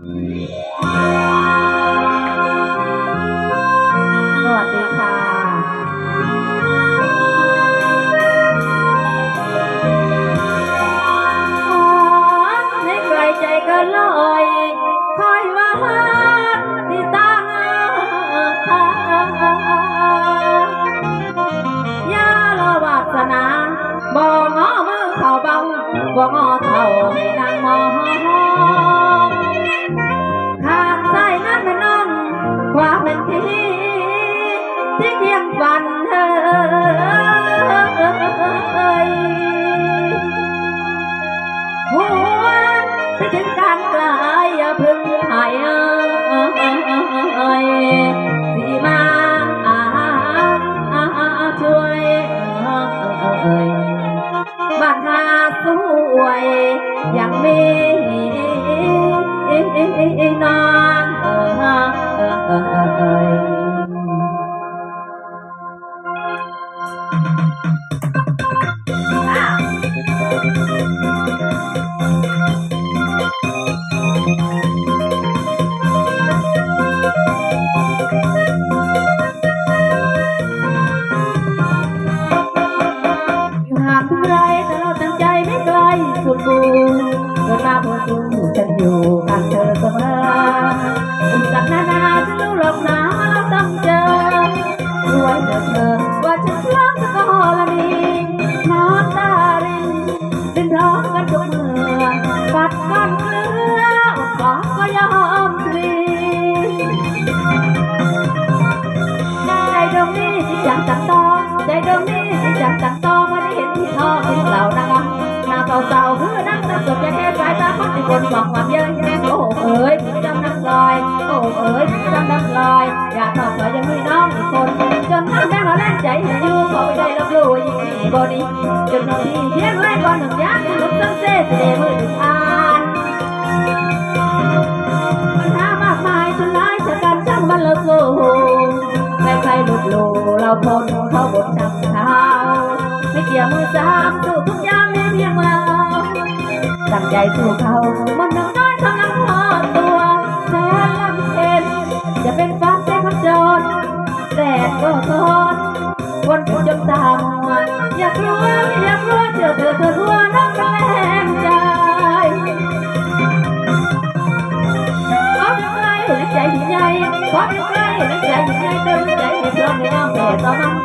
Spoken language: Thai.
สวัสดีค่ะ ขอให้ไกลใจกันลอยคอยว่าที่ตายารอวาสนาบ่งอมือเขาเบาบ่งอเท่าให้นางมอง วามเป็นพี่ที่เคียงฝันเฮ้ยหวนไปถึงการไกลอย่าพึ่งหายสีมาช่วยบ้านนาสวยยังมี นอ ร้องกันทุกเมื่อกัดก้อนเกลืออดกอก็ยอมพลีใจดวงนี้ที่จังจังตองใจดวงนี้ที่จังจังตองวันนี้เห็นที่ท้องที่เหล่านางหน้าเศร้าๆคือนั่งสะสมจะแค่สายตาคนที่คนบอกความเยอะแยะโอ้โหเอ้ย ยิ่งมีจนดีเที่ยงไว้ก่อนหนึ่งยักษ์ลุกตั้งเซ่เสด็จมือถึงอ่านปัญหามากมายจนร้ายจากการช่างมันเราสู้ใครใครๆลุกโลเราทนเขาบทจำเท้าไม่เกี่ยวมือสามสู้ทุกอย่างมีเพียงเราตั้งใจสู้เขามันหน้น้อยกำลังพอตัวแสนลำเค็นจะเป็นฟ้าแสงขจรแดดก็ทนวันฝนจมตาม อยากรู้อยากรู้เจอเธอเธอทั่วน้ำแรงใจขอเป็นใกล้ในใจใหญ่ขอเป็นใกล้ในใจใหญ่เติมใจให้พร้อมในอ้อมแผ่ต้อมัน